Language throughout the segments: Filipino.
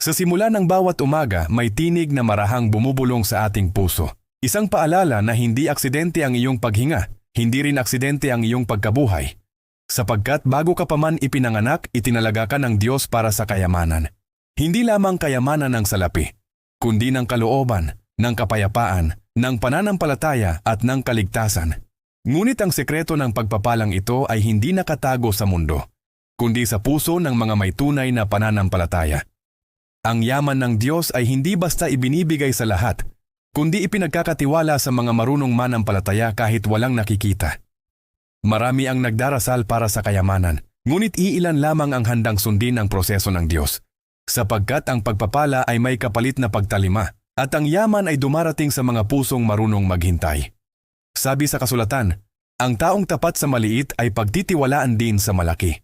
Sa simula ng bawat umaga, may tinig na marahang bumubulong sa ating puso. Isang paalala na hindi aksidente ang iyong paghinga, hindi rin aksidente ang iyong pagkabuhay. Sapagkat bago ka pa man ipinanganak, itinalaga ka ng Diyos para sa kayamanan. Hindi lamang kayamanan ng salapi, kundi ng kalooban, ng kapayapaan, ng pananampalataya at ng kaligtasan. Ngunit ang sekreto ng pagpapalang ito ay hindi nakatago sa mundo, kundi sa puso ng mga may tunay na pananampalataya. Ang yaman ng Diyos ay hindi basta ibinibigay sa lahat, kundi ipinagkakatiwala sa mga marunong manampalataya kahit walang nakikita. Marami ang nagdarasal para sa kayamanan, ngunit iilan lamang ang handang sundin ang proseso ng Diyos, sapagkat ang pagpapala ay may kapalit na pagtalima, at ang yaman ay dumarating sa mga pusong marunong maghintay. Sabi sa kasulatan, ang taong tapat sa maliit ay pagtitiwalaan din sa malaki.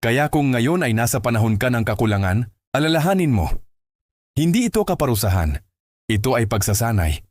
Kaya kung ngayon ay nasa panahon ka ng kakulangan, alalahanin mo. Hindi ito kaparusahan, ito ay pagsasanay.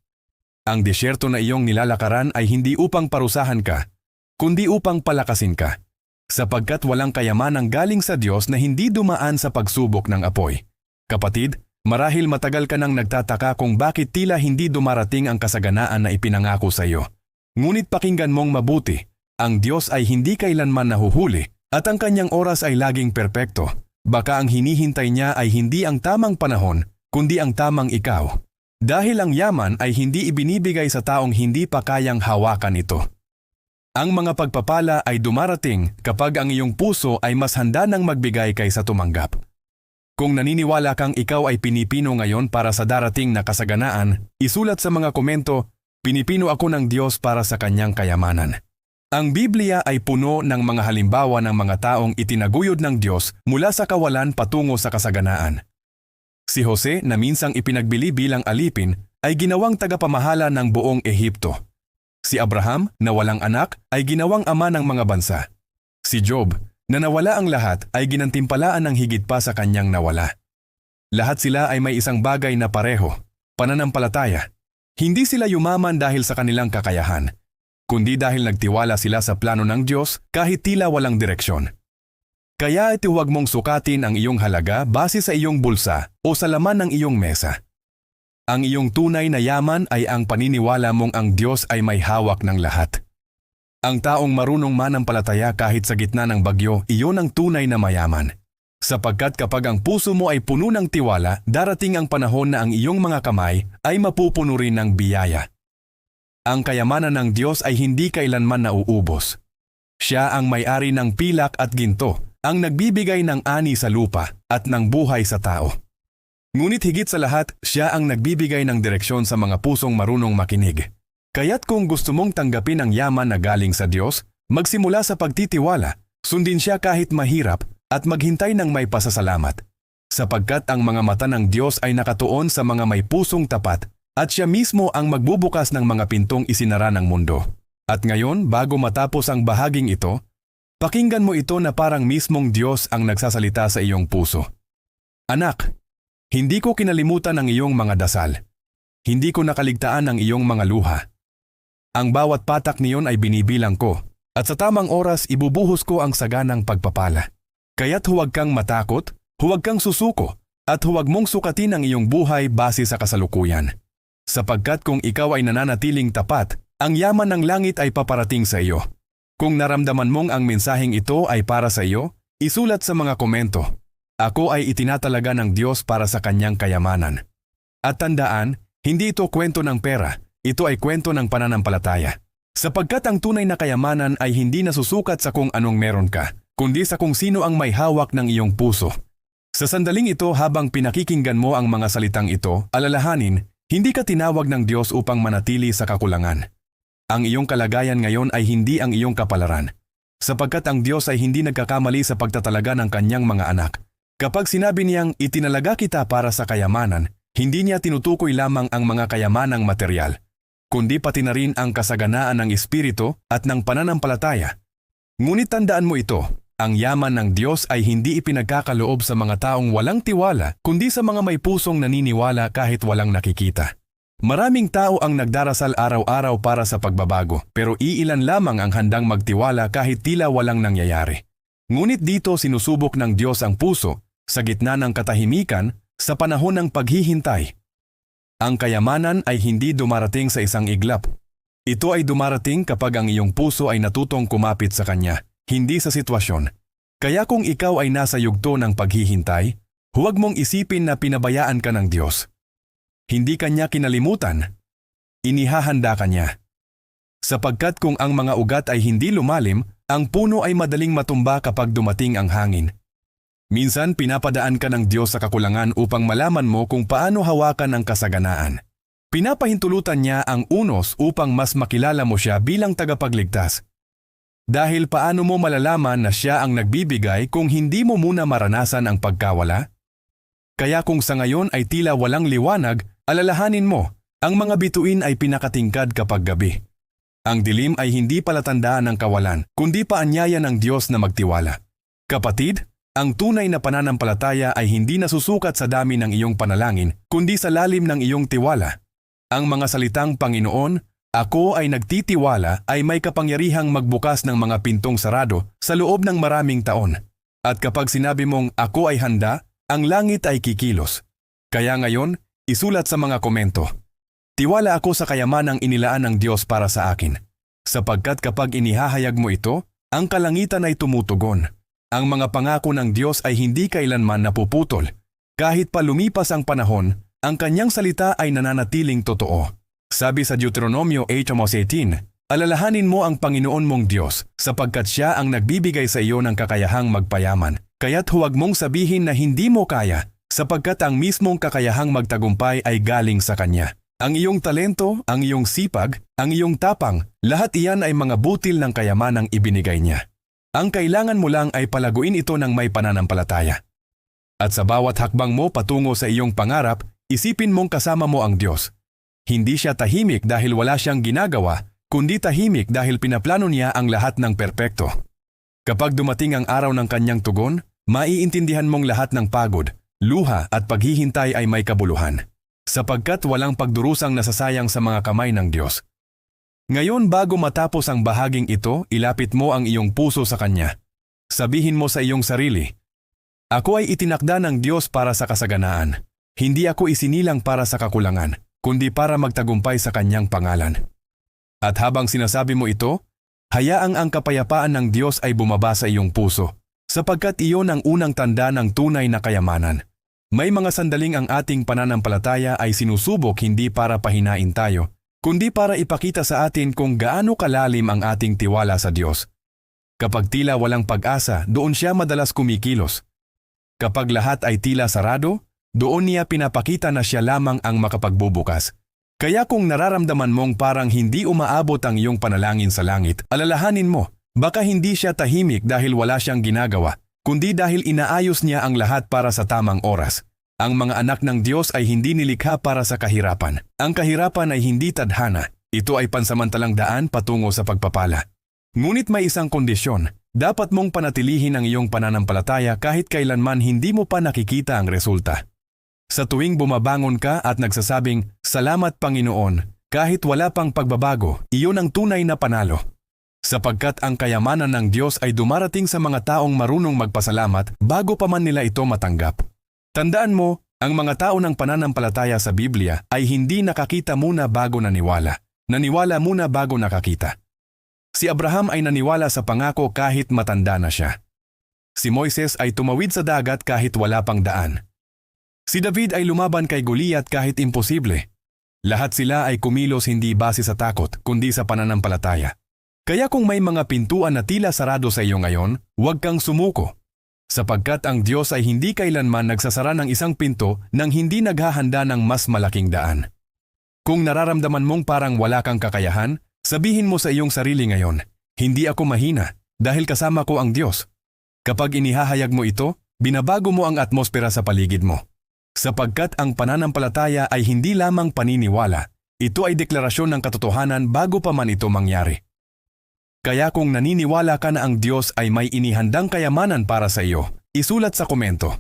Ang disyerto na iyong nilalakaran ay hindi upang parusahan ka, kundi upang palakasin ka, sapagkat walang kayamanang galing sa Diyos na hindi dumaan sa pagsubok ng apoy. Kapatid, marahil matagal ka nang nagtataka kung bakit tila hindi dumarating ang kasaganaan na ipinangako sa iyo. Ngunit pakinggan mong mabuti, ang Diyos ay hindi kailanman nahuhuli at ang kanyang oras ay laging perpekto. Baka ang hinihintay niya ay hindi ang tamang panahon, kundi ang tamang ikaw. Dahil ang yaman ay hindi ibinibigay sa taong hindi pa kayang hawakan ito. Ang mga pagpapala ay dumarating kapag ang iyong puso ay mas handa ng magbigay kaysa tumanggap. Kung naniniwala kang ikaw ay pinipino ngayon para sa darating na kasaganaan, isulat sa mga komento, Pinipino ako ng Diyos para sa kanyang kayamanan. Ang Biblia ay puno ng mga halimbawa ng mga taong itinaguyod ng Diyos mula sa kawalan patungo sa kasaganaan. Si Jose na minsang ipinagbili bilang alipin ay ginawang tagapamahala ng buong Ehipto. Si Abraham na walang anak ay ginawang ama ng mga bansa. Si Job na nawala ang lahat ay ginantimpalaan ng higit pa sa kanyang nawala. Lahat sila ay may isang bagay na pareho, pananampalataya. Hindi sila yumaman dahil sa kanilang kakayahan, kundi dahil nagtiwala sila sa plano ng Diyos kahit tila walang direksyon. Kaya ito huwag mong sukatin ang iyong halaga base sa iyong bulsa o sa laman ng iyong mesa. Ang iyong tunay na yaman ay ang paniniwala mong ang Diyos ay may hawak ng lahat. Ang taong marunong manampalataya kahit sa gitna ng bagyo, iyon ang tunay na mayaman. Sapagkat kapag ang puso mo ay puno ng tiwala, darating ang panahon na ang iyong mga kamay ay mapupuno rin ng biyaya. Ang kayamanan ng Diyos ay hindi kailanman nauubos. Siya ang may-ari ng pilak at ginto, ang nagbibigay ng ani sa lupa at ng buhay sa tao. Ngunit higit sa lahat, siya ang nagbibigay ng direksyon sa mga pusong marunong makinig. Kaya't kung gusto mong tanggapin ang yaman na galing sa Diyos, magsimula sa pagtitiwala, sundin siya kahit mahirap at maghintay ng may pasasalamat. Sapagkat ang mga mata ng Diyos ay nakatuon sa mga may pusong tapat at siya mismo ang magbubukas ng mga pintong isinara ng mundo. At ngayon, bago matapos ang bahaging ito, pakinggan mo ito na parang mismong Diyos ang nagsasalita sa iyong puso. Anak, hindi ko kinalimutan ang iyong mga dasal. Hindi ko nakaligtaan ang iyong mga luha. Ang bawat patak niyon ay binibilang ko, at sa tamang oras ibubuhos ko ang saganang pagpapala. Kaya't huwag kang matakot, huwag kang susuko, at huwag mong sukatin ang iyong buhay base sa kasalukuyan. Sapagkat kung ikaw ay nananatiling tapat, ang yaman ng langit ay paparating sa iyo. Kung naramdaman mong ang mensaheng ito ay para sa iyo, isulat sa mga komento. Ako ay itinatalaga ng Diyos para sa kanyang kayamanan. At tandaan, hindi ito kwento ng pera, ito ay kwento ng pananampalataya. Sapagkat ang tunay na kayamanan ay hindi nasusukat sa kung anong meron ka, kundi sa kung sino ang may hawak ng iyong puso. Sa sandaling ito habang pinakikinggan mo ang mga salitang ito, alalahanin, hindi ka tinawag ng Diyos upang manatili sa kakulangan. Ang iyong kalagayan ngayon ay hindi ang iyong kapalaran, sapagkat ang Diyos ay hindi nagkakamali sa pagtatalaga ng kanyang mga anak. Kapag sinabi niyang itinalaga kita para sa kayamanan, hindi niya tinutukoy lamang ang mga kayamanang material, kundi pati na rin ang kasaganaan ng espiritu at ng pananampalataya. Ngunit tandaan mo ito, ang yaman ng Diyos ay hindi ipinagkakaloob sa mga taong walang tiwala, kundi sa mga may pusong naniniwala kahit walang nakikita. Maraming tao ang nagdarasal araw-araw para sa pagbabago, pero iilan lamang ang handang magtiwala kahit tila walang nangyayari. Ngunit dito sinusubok ng Diyos ang puso, sa gitna ng katahimikan, Sa panahon ng paghihintay, ang kayamanan ay hindi dumarating sa isang iglap. Ito ay dumarating kapag ang iyong puso ay natutong kumapit sa Kanya, hindi sa sitwasyon. Kaya kung ikaw ay nasa yugto ng paghihintay, huwag mong isipin na pinabayaan ka ng Diyos. Hindi Kanya kinalimutan. Inihahanda Kanya. Sapagkat kung ang mga ugat ay hindi lumalim, ang puno ay madaling matumba kapag dumating ang hangin. Minsan pinapadaan ka ng Diyos sa kakulangan upang malaman mo kung paano hawakan ang kasaganaan. Pinapahintulutan niya ang unos upang mas makilala mo siya bilang tagapagligtas. Dahil paano mo malalaman na siya ang nagbibigay kung hindi mo muna maranasan ang pagkawala? Kaya kung sa ngayon ay tila walang liwanag, alalahanin mo, ang mga bituin ay pinakatingkad kapag gabi. Ang dilim ay hindi palatandaan ng kawalan, kundi paanyaya ng Diyos na magtiwala. Kapatid, ang tunay na pananampalataya ay hindi nasusukat sa dami ng iyong panalangin, kundi sa lalim ng iyong tiwala. Ang mga salitang Panginoon, ako ay nagtitiwala ay may kapangyarihang magbukas ng mga pintong sarado sa loob ng maraming taon. At kapag sinabi mong ako ay handa, ang langit ay kikilos. Kaya ngayon, isulat sa mga komento. Tiwala ako sa kayamanang inilaan ng Diyos para sa akin. Sapagkat kapag inihahayag mo ito, ang kalangitan ay tumutugon. Ang mga pangako ng Diyos ay hindi kailanman napuputol. Kahit pa lumipas ang panahon, ang kanyang salita ay nananatiling totoo. Sabi sa Deuteronomio 8.18, Alalahanin mo ang Panginoon mong Diyos, sapagkat siya ang nagbibigay sa iyo ng kakayahang magpayaman. Kaya't huwag mong sabihin na hindi mo kaya, sapagkat ang mismong kakayahang magtagumpay ay galing sa Kanya. Ang iyong talento, ang iyong sipag, ang iyong tapang, lahat iyan ay mga butil ng kayamanang ibinigay niya. Ang kailangan mo lang ay palaguin ito ng may pananampalataya. At sa bawat hakbang mo patungo sa iyong pangarap, isipin mong kasama mo ang Diyos. Hindi siya tahimik dahil wala siyang ginagawa, kundi tahimik dahil pinaplano niya ang lahat ng perpekto. Kapag dumating ang araw ng kanyang tugon, maiintindihan mong lahat ng pagod, luha at paghihintay ay may kabuluhan. Sapagkat walang pagdurusang nasasayang sa mga kamay ng Diyos. Ngayon bago matapos ang bahaging ito, ilapit mo ang iyong puso sa Kanya. Sabihin mo sa iyong sarili, Ako ay itinakda ng Diyos para sa kasaganaan. Hindi ako isinilang para sa kakulangan, kundi para magtagumpay sa Kanyang pangalan. At habang sinasabi mo ito, hayaang ang kapayapaan ng Diyos ay bumaba sa iyong puso, sapagkat iyon ang unang tanda ng tunay na kayamanan. May mga sandaling ang ating pananampalataya ay sinusubok hindi para pahinain tayo, kundi para ipakita sa atin kung gaano kalalim ang ating tiwala sa Diyos. Kapag tila walang pag-asa, doon siya madalas kumikilos. Kapag lahat ay tila sarado, doon niya pinapakita na siya lamang ang makapagbubukas. Kaya kung nararamdaman mong parang hindi umaabot ang iyong panalangin sa langit, alalahanin mo, baka hindi siya tahimik dahil wala siyang ginagawa, kundi dahil inaayos niya ang lahat para sa tamang oras. Ang mga anak ng Diyos ay hindi nilikha para sa kahirapan. Ang kahirapan ay hindi tadhana. Ito ay pansamantalang daan patungo sa pagpapala. Ngunit may isang kondisyon. Dapat mong panatilihin ang iyong pananampalataya kahit kailanman hindi mo pa nakikita ang resulta. Sa tuwing bumabangon ka at nagsasabing, Salamat Panginoon, kahit wala pang pagbabago, iyon ang tunay na panalo. Sapagkat ang kayamanan ng Diyos ay dumarating sa mga taong marunong magpasalamat bago pa man nila ito matanggap. Tandaan mo, ang mga tao ng pananampalataya sa Biblia ay hindi nakakita muna bago naniwala. Naniwala muna bago nakakita. Si Abraham ay naniwala sa pangako kahit matanda na siya. Si Moises ay tumawid sa dagat kahit wala pang daan. Si David ay lumaban kay Goliath kahit imposible. Lahat sila ay kumilos hindi base sa takot, kundi sa pananampalataya. Kaya kung may mga pintuan na tila sarado sa iyo ngayon, huwag kang sumuko sapagkat ang Diyos ay hindi kailanman nagsasara ng isang pinto nang hindi naghahanda ng mas malaking daan. Kung nararamdaman mong parang wala kang kakayahan, sabihin mo sa iyong sarili ngayon, hindi ako mahina dahil kasama ko ang Diyos. Kapag inihahayag mo ito, binabago mo ang atmosfera sa paligid mo. Sapagkat ang pananampalataya ay hindi lamang paniniwala, ito ay deklarasyon ng katotohanan bago pa man ito mangyari. Kaya kung naniniwala ka na ang Diyos ay may inihandang kayamanan para sa iyo, isulat sa komento.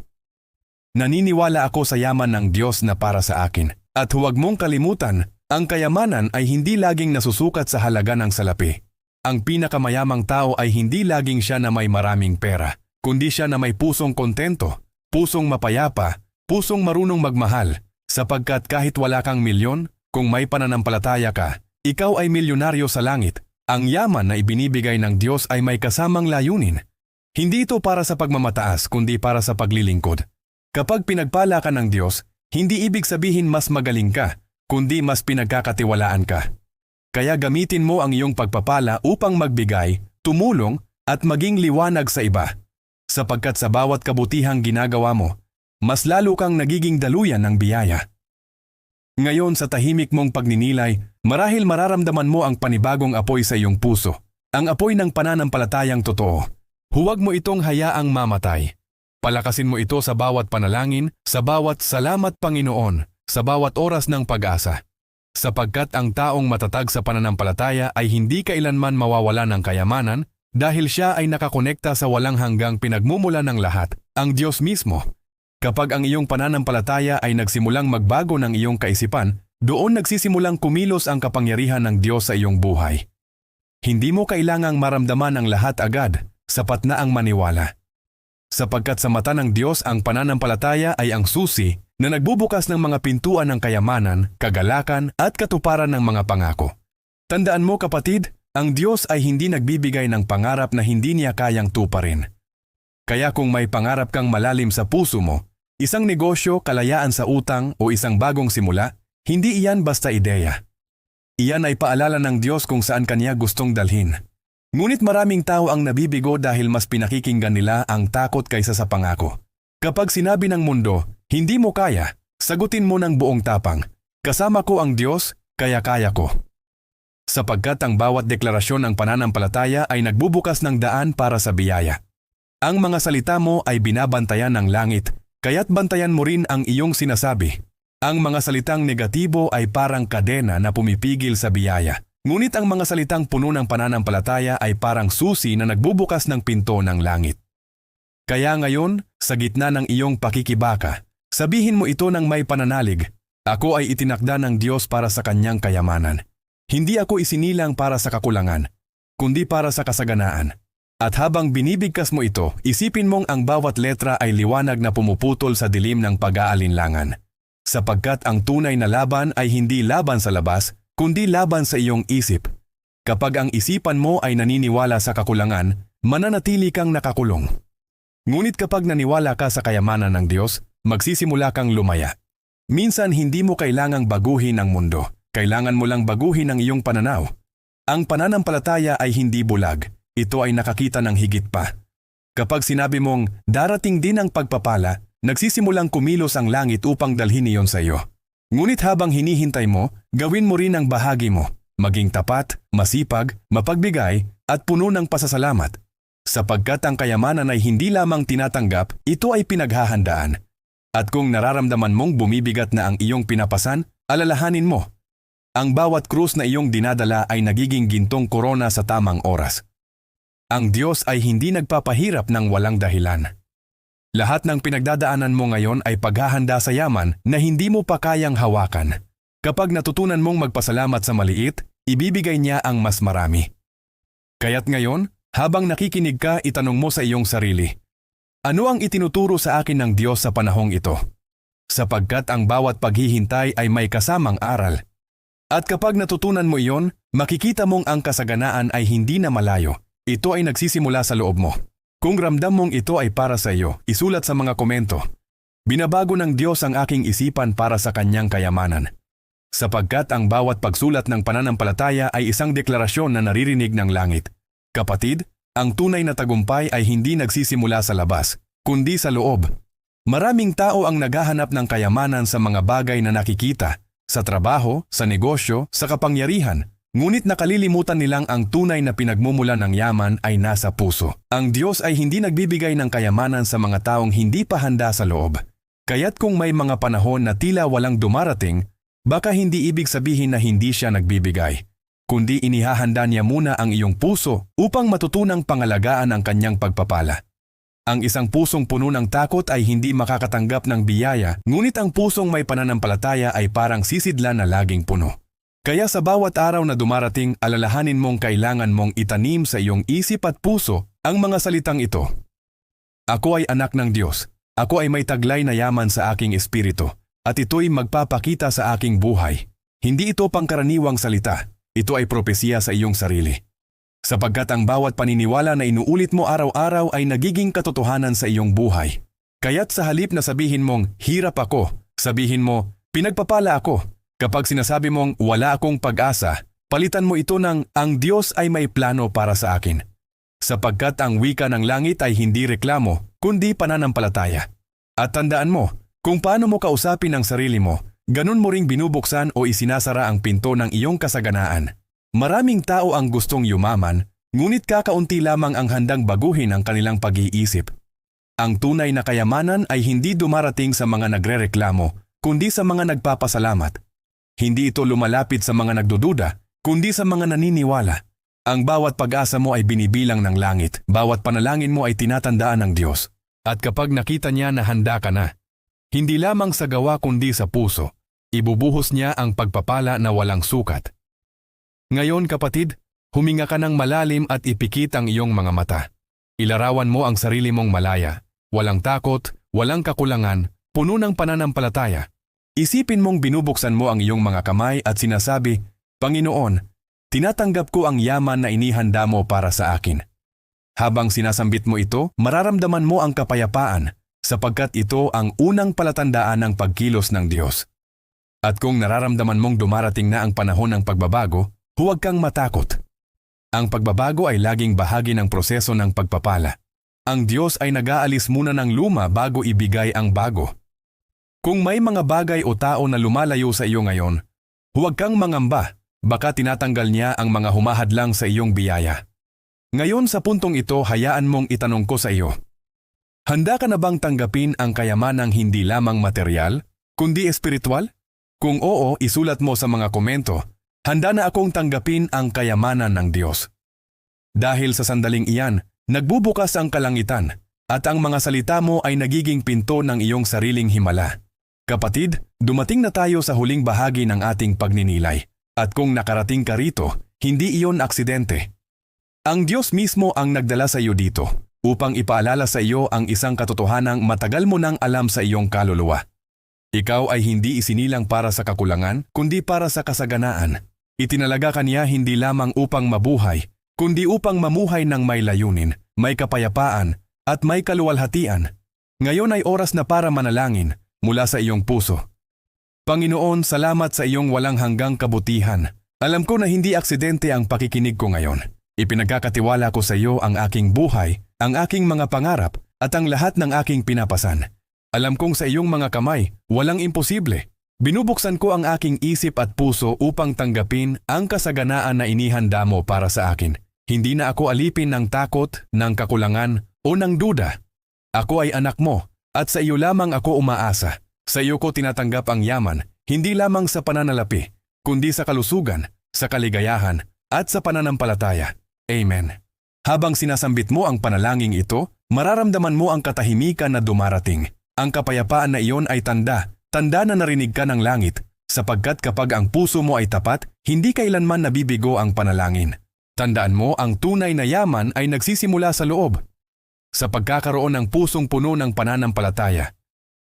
Naniniwala ako sa yaman ng Diyos na para sa akin. At huwag mong kalimutan, ang kayamanan ay hindi laging nasusukat sa halaga ng salapi. Ang pinakamayamang tao ay hindi laging siya na may maraming pera, kundi siya na may pusong kontento, pusong mapayapa, pusong marunong magmahal, sapagkat kahit wala kang milyon, kung may pananampalataya ka, ikaw ay milyonaryo sa langit. Ang yaman na ibinibigay ng Diyos ay may kasamang layunin. Hindi ito para sa pagmamataas, kundi para sa paglilingkod. Kapag pinagpala ka ng Diyos, hindi ibig sabihin mas magaling ka, kundi mas pinagkakatiwalaan ka. Kaya gamitin mo ang iyong pagpapala upang magbigay, tumulong, at maging liwanag sa iba. Sapagkat sa bawat kabutihang ginagawa mo, mas lalo kang nagiging daluyan ng biyaya. Ngayon sa tahimik mong pagninilay, marahil mararamdaman mo ang panibagong apoy sa iyong puso, ang apoy ng pananampalatayang totoo. Huwag mo itong hayaang mamatay. Palakasin mo ito sa bawat panalangin, sa bawat salamat Panginoon, sa bawat oras ng pag-asa. Sapagkat ang taong matatag sa pananampalataya ay hindi kailanman mawawala ng kayamanan dahil siya ay nakakonekta sa walang hanggang pinagmumula ng lahat, ang Diyos mismo. Kapag ang iyong pananampalataya ay nagsimulang magbago ng iyong kaisipan, doon nagsisimulang kumilos ang kapangyarihan ng Diyos sa iyong buhay. Hindi mo kailangang maramdaman ang lahat agad, sapat na ang maniwala. Sapagkat sa mata ng Diyos ang pananampalataya ay ang susi na nagbubukas ng mga pintuan ng kayamanan, kagalakan at katuparan ng mga pangako. Tandaan mo kapatid, ang Diyos ay hindi nagbibigay ng pangarap na hindi niya kayang tuparin. Kaya kung may pangarap kang malalim sa puso mo, isang negosyo, kalayaan sa utang o isang bagong simula, hindi iyan basta ideya. Iyan ay paalala ng Diyos kung saan kanya gustong dalhin. Ngunit maraming tao ang nabibigo dahil mas pinakikinggan nila ang takot kaysa sa pangako. Kapag sinabi ng mundo, hindi mo kaya, sagutin mo ng buong tapang, kasama ko ang Diyos, kaya kaya ko. Sapagkat ang bawat deklarasyon ng pananampalataya ay nagbubukas ng daan para sa biyaya. Ang mga salita mo ay binabantayan ng langit, kaya't bantayan mo rin ang iyong sinasabi. Ang mga salitang negatibo ay parang kadena na pumipigil sa biyaya. Ngunit ang mga salitang puno ng pananampalataya ay parang susi na nagbubukas ng pinto ng langit. Kaya ngayon, sa gitna ng iyong pakikibaka, sabihin mo ito ng may pananalig, Ako ay itinakda ng Diyos para sa kanyang kayamanan. Hindi ako isinilang para sa kakulangan, kundi para sa kasaganaan. At habang binibigkas mo ito, isipin mong ang bawat letra ay liwanag na pumuputol sa dilim ng pag-aalinlangan. Sapagkat ang tunay na laban ay hindi laban sa labas, kundi laban sa iyong isip. Kapag ang isipan mo ay naniniwala sa kakulangan, mananatili kang nakakulong. Ngunit kapag naniwala ka sa kayamanan ng Diyos, magsisimula kang lumaya. Minsan hindi mo kailangang baguhin ang mundo. Kailangan mo lang baguhin ang iyong pananaw. Ang pananampalataya ay hindi bulag. Ito ay nakakita ng higit pa. Kapag sinabi mong darating din ang pagpapala, nagsisimulang kumilos ang langit upang dalhin iyon sa iyo. Ngunit habang hinihintay mo, gawin mo rin ang bahagi mo. Maging tapat, masipag, mapagbigay, at puno ng pasasalamat. Sapagkat ang kayamanan ay hindi lamang tinatanggap, ito ay pinaghahandaan. At kung nararamdaman mong bumibigat na ang iyong pinapasan, alalahanin mo. Ang bawat krus na iyong dinadala ay nagiging gintong korona sa tamang oras. Ang Diyos ay hindi nagpapahirap ng walang dahilan. Lahat ng pinagdadaanan mo ngayon ay paghahanda sa yaman na hindi mo pa kayang hawakan. Kapag natutunan mong magpasalamat sa maliit, ibibigay niya ang mas marami. Kaya't ngayon, habang nakikinig ka, itanong mo sa iyong sarili, ano ang itinuturo sa akin ng Diyos sa panahong ito? Sapagkat ang bawat paghihintay ay may kasamang aral. At kapag natutunan mo iyon, makikita mong ang kasaganaan ay hindi na malayo. Ito ay nagsisimula sa loob mo. Kung ramdam mong ito ay para sa iyo, isulat sa mga komento. Binabago ng Diyos ang aking isipan para sa kanyang kayamanan. Sapagkat ang bawat pagsulat ng pananampalataya ay isang deklarasyon na naririnig ng langit. Kapatid, ang tunay na tagumpay ay hindi nagsisimula sa labas, kundi sa loob. Maraming tao ang naghahanap ng kayamanan sa mga bagay na nakikita, sa trabaho, sa negosyo, sa kapangyarihan, ngunit nakalilimutan nilang ang tunay na pinagmumulan ng yaman ay nasa puso. Ang Diyos ay hindi nagbibigay ng kayamanan sa mga taong hindi pa handa sa loob. Kaya't kung may mga panahon na tila walang dumarating, baka hindi ibig sabihin na hindi siya nagbibigay kundi inihahanda niya muna ang iyong puso upang matutunang pangalagaan ang kanyang pagpapala. Ang isang pusong puno ng takot ay hindi makakatanggap ng biyaya, ngunit ang pusong may pananampalataya ay parang sisidlan na laging puno. Kaya sa bawat araw na dumarating, alalahanin mong kailangan mong itanim sa iyong isip at puso ang mga salitang ito. Ako ay anak ng Diyos. ako ay may taglay na yaman sa aking espiritu, at ito'y magpapakita sa aking buhay. Hindi ito pangkaraniwang salita, ito ay propesiya sa iyong sarili. Sapagkat ang bawat paniniwala na inuulit mo araw-araw ay nagiging katotohanan sa iyong buhay. Kaya't sa halip na sabihin mong, hirap ako, sabihin mo, pinagpapala ako. Kapag sinasabi mong, wala akong pag-asa, palitan mo ito ng, ang Diyos ay may plano para sa akin. Sapagkat ang wika ng langit ay hindi reklamo, kundi pananampalataya. At tandaan mo, kung paano mo kausapin ang sarili mo, ganun mo ring binubuksan o isinasara ang pinto ng iyong kasaganaan. Maraming tao ang gustong yumaman, ngunit kakaunti lamang ang handang baguhin ang kanilang pag-iisip. Ang tunay na kayamanan ay hindi dumarating sa mga nagrereklamo, kundi sa mga nagpapasalamat. Hindi ito lumalapit sa mga nagdududa, kundi sa mga naniniwala. Ang bawat pag-asa mo ay binibilang ng langit, bawat panalangin mo ay tinatandaan ng Diyos. At kapag nakita niya na handa ka na, hindi lamang sa gawa kundi sa puso, ibubuhos niya ang pagpapala na walang sukat. Ngayon kapatid, huminga ka ng malalim at ipikit ang iyong mga mata. Ilarawan mo ang sarili mong malaya, walang takot, walang kakulangan, puno ng pananampalataya. Isipin mong binubuksan mo ang iyong mga kamay at sinasabi, Panginoon, tinatanggap ko ang yaman na inihanda mo para sa akin. Habang sinasambit mo ito, mararamdaman mo ang kapayapaan sapagkat ito ang unang palatandaan ng pagkilos ng Diyos. At kung nararamdaman mong dumarating na ang panahon ng pagbabago, huwag kang matakot. Ang pagbabago ay laging bahagi ng proseso ng pagpapala. Ang Diyos ay nag-aalis muna ng luma bago ibigay ang bago. Kung may mga bagay o tao na lumalayo sa iyo ngayon, huwag kang mangamba, baka tinatanggal niya ang mga humahadlang sa iyong biyaya. Ngayon sa puntong ito, hayaan mong itanong ko sa iyo. Handa ka na bang tanggapin ang kayamanang hindi lamang material, kundi espiritual? Kung oo, isulat mo sa mga komento, handa na akong tanggapin ang kayamanan ng Diyos. Dahil sa sandaling iyan, nagbubukas ang kalangitan, at ang mga salita mo ay nagiging pinto ng iyong sariling himala. Kapatid, dumating na tayo sa huling bahagi ng ating pagninilay, at kung nakarating ka rito, hindi iyon aksidente. Ang Diyos mismo ang nagdala sa iyo dito upang ipaalala sa iyo ang isang katotohanang matagal mo nang alam sa iyong kaluluwa. Ikaw ay hindi isinilang para sa kakulangan, kundi para sa kasaganaan. Itinalaga ka niya hindi lamang upang mabuhay, kundi upang mamuhay ng may layunin, may kapayapaan, at may kaluwalhatian. Ngayon ay oras na para manalangin mula sa iyong puso. Panginoon, salamat sa iyong walang hanggang kabutihan. Alam ko na hindi aksidente ang pakikinig ko ngayon. Ipinagkakatiwala ko sa iyo ang aking buhay, ang aking mga pangarap, at ang lahat ng aking pinapasan. Alam kong sa iyong mga kamay, walang imposible. Binubuksan ko ang aking isip at puso upang tanggapin ang kasaganaan na inihanda mo para sa akin. Hindi na ako alipin ng takot, ng kakulangan, o ng duda. Ako ay anak mo, at sa iyo lamang ako umaasa. Sa iyo ko tinatanggap ang yaman, hindi lamang sa pananalapi, kundi sa kalusugan, sa kaligayahan, at sa pananampalataya. Amen. Habang sinasambit mo ang panalangin ito, mararamdaman mo ang katahimikan na dumarating. Ang kapayapaan na iyon ay tanda, tanda na narinig ka ng langit, sapagkat kapag ang puso mo ay tapat, hindi kailanman nabibigo ang panalangin. Tandaan mo ang tunay na yaman ay nagsisimula sa loob. Sa pagkakaroon ng pusong puno ng pananampalataya,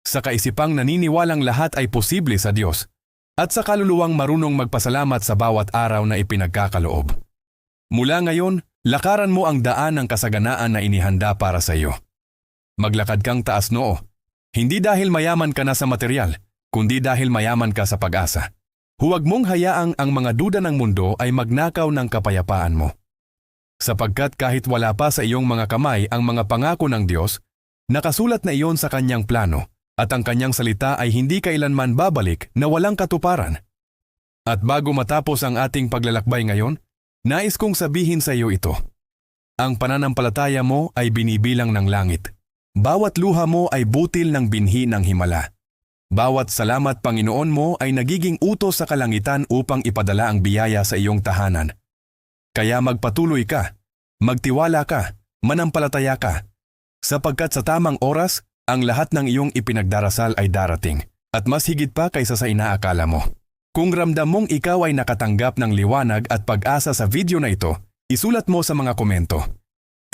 sa kaisipang naniniwalang lahat ay posible sa Diyos, at sa kaluluwang marunong magpasalamat sa bawat araw na ipinagkakaloob. Mula ngayon, lakaran mo ang daan ng kasaganaan na inihanda para sa iyo. Maglakad kang taas noo, hindi dahil mayaman ka na sa material, kundi dahil mayaman ka sa pag-asa. Huwag mong hayaang ang mga duda ng mundo ay magnakaw ng kapayapaan mo. Sapagkat kahit wala pa sa iyong mga kamay ang mga pangako ng Diyos, nakasulat na iyon sa kanyang plano, at ang kanyang salita ay hindi kailanman babalik na walang katuparan. At bago matapos ang ating paglalakbay ngayon, Nais kong sabihin sa iyo ito. Ang pananampalataya mo ay binibilang ng langit. Bawat luha mo ay butil ng binhi ng himala. Bawat salamat Panginoon mo ay nagiging utos sa kalangitan upang ipadala ang biyaya sa iyong tahanan. Kaya magpatuloy ka, magtiwala ka, manampalataya ka, sapagkat sa tamang oras, ang lahat ng iyong ipinagdarasal ay darating, at mas higit pa kaysa sa inaakala mo. Kung ramdam mong ikaw ay nakatanggap ng liwanag at pag-asa sa video na ito, isulat mo sa mga komento.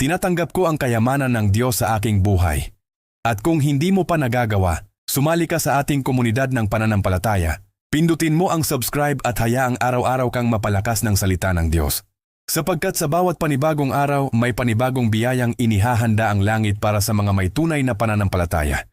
Tinatanggap ko ang kayamanan ng Diyos sa aking buhay. At kung hindi mo pa nagagawa, sumali ka sa ating komunidad ng pananampalataya. Pindutin mo ang subscribe at hayaang araw-araw kang mapalakas ng salita ng Diyos. Sapagkat sa bawat panibagong araw, may panibagong biyayang inihahanda ang langit para sa mga may tunay na pananampalataya.